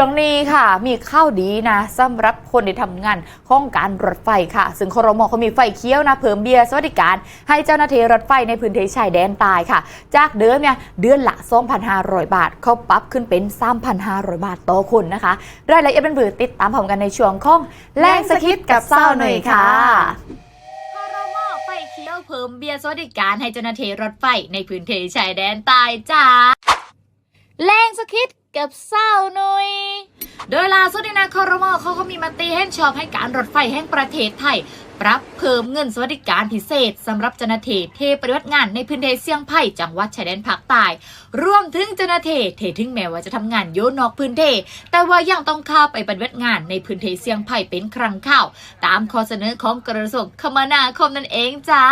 ช่วงนี้ค่ะ มีข้าวดีนะสำหรับคนที่ทำงานข้องการรถไฟค่ะ ซึ่งครมเขามีไฟเคี้ยวนะเพิ่มเบียร์สวัสดิการ ให้เจ้าหน้าที่รถไฟในพื้นที่ชายแดนใตายค่ะ จากเดิมเนี่ยเดือนละ 2,500 บาท เขาปรับขึ้นเป็น 3,500 บาทต่อคนนะคะ รายละเอียดเป็นเบือติดตามผมกันในช่วงของแรงสคิดกับเศร้าหน่อยค่ะครมไฟเคี้ยวเพิ่มเบียร์สวัสดิการให้เจ้าหน้าที่รถไฟในพื้นที่ชายแดนใต้จ้าแรงสคิดกับเศร้าหน่อย โดยล่าสุดนี่นะคอรมอเขาก็มีมติเห็นชอบให้การรถไฟแห่งประเทศไทย ปรับเพิ่มเงินสวัสดิการพิเศษสำหรับเจ้าหน้าที่เทปฏิบัติงานในพื้นที่เสี่ยงภัยจังหวัดชายแดนภาคใต้รวมถึงเจ้าหน้าที่เทถึงแม้ว่าจะทำงานโยนอกพื้นที่แต่ว่ายังต้องเข้าไปปฏิบัติงานในพื้นที่เสี่ยงภัยเป็นครั้งข้าว ตามข้อเสนอของกระทรวงคมนาคมนั่นเองจ้า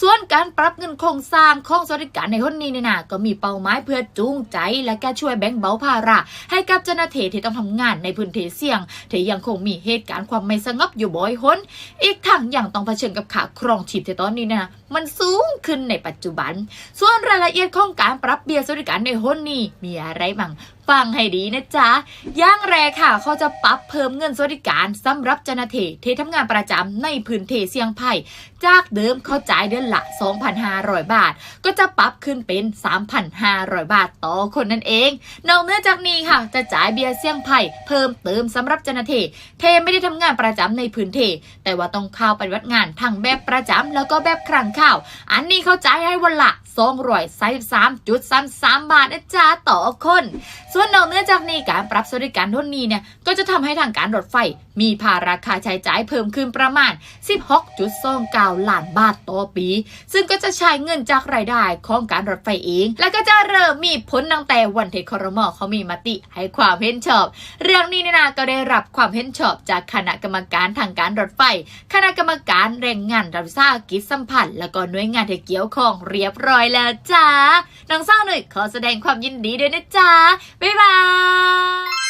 ส่วนการปรับเงินโครงสร้างของสวัสดิการในคนนี้เนี่ยนะก็มีเป้าหมายเพื่อจูงใจ และแก็ช่วยแบ่งเบาภาระให้กับเจ้าหน้าที่ที่ต้องทำงานในพื้นที่เสี่ยงที่ยังคงมีเหตุการณ์ความไม่สงบอยู่บ่อยหนอีกทั้งอย่างต้องเผชิญกับขาครองชีพที่ตอนนี้นะ มันสูงขึ้นในปัจจุบัน ส่วนรายละเอียดของการปรับเบี้ยสวัสดิการในหนนี้มีอะไรบ้างฟังให้ดีนะจ๊ะย่างแรกค่ะ เขาจะปรับเพิ่มเงินสวัสดิการสำหรับเจ้าหน้าที่ที่ทำงานประจำในพื้นที่เสี่ยงภัย จากเดิมเขาจ่ายเดือนละ 2,500 บาท ก็จะปรับขึ้นเป็น 3,500 บาทต่อคนนั่นเอง นอกเหนือจากนี้ค่ะ จะจ่ายเบี้ยเสี่ยงภัย เพิ่มเติมสำหรับเจ้าหน้าที่เทไม่ได้ทำงานประจำในพื้นที่แต่ว่าต้องเข้าปฏิบัติงานทั้งแบบประจำแล้วก็แบบครั้งข้าว อันนี้เขาจ่ายให้วันละ 233.33บาทนะจ๊ะต่อคน ส่วนนอกเหนือจากนี้การปรับสวัสดิการทุนนี้เนี่ยก็จะทำให้ทางการรถไฟ มีภาระค่าใช้จ่ายเพิ่มขึ้นประมาณ 16.29ล้านบาทต่อปี ซึ่งก็จะใช้เงินจากรายได้ของการรถไฟเอง และก็จะเริ่มมีผลตั้งแต่วันที่ครมอเขามีมติให้ความเห็นชอบ เรื่องนี้เนี่ยนะก็ได้รับความเห็นชอบจากคณะกรรมการทางการรถไฟ คณะกรรมการแรงงานรัฐวิสาหกิจสัมพันธ์ แล้วก็หน่วยงานที่เกี่ยวข้องเรียบร้อยแล้วจ้าน้องสาหน่อยขอแสดงความยินดีด้วยนะจ้าบ๊ายบาย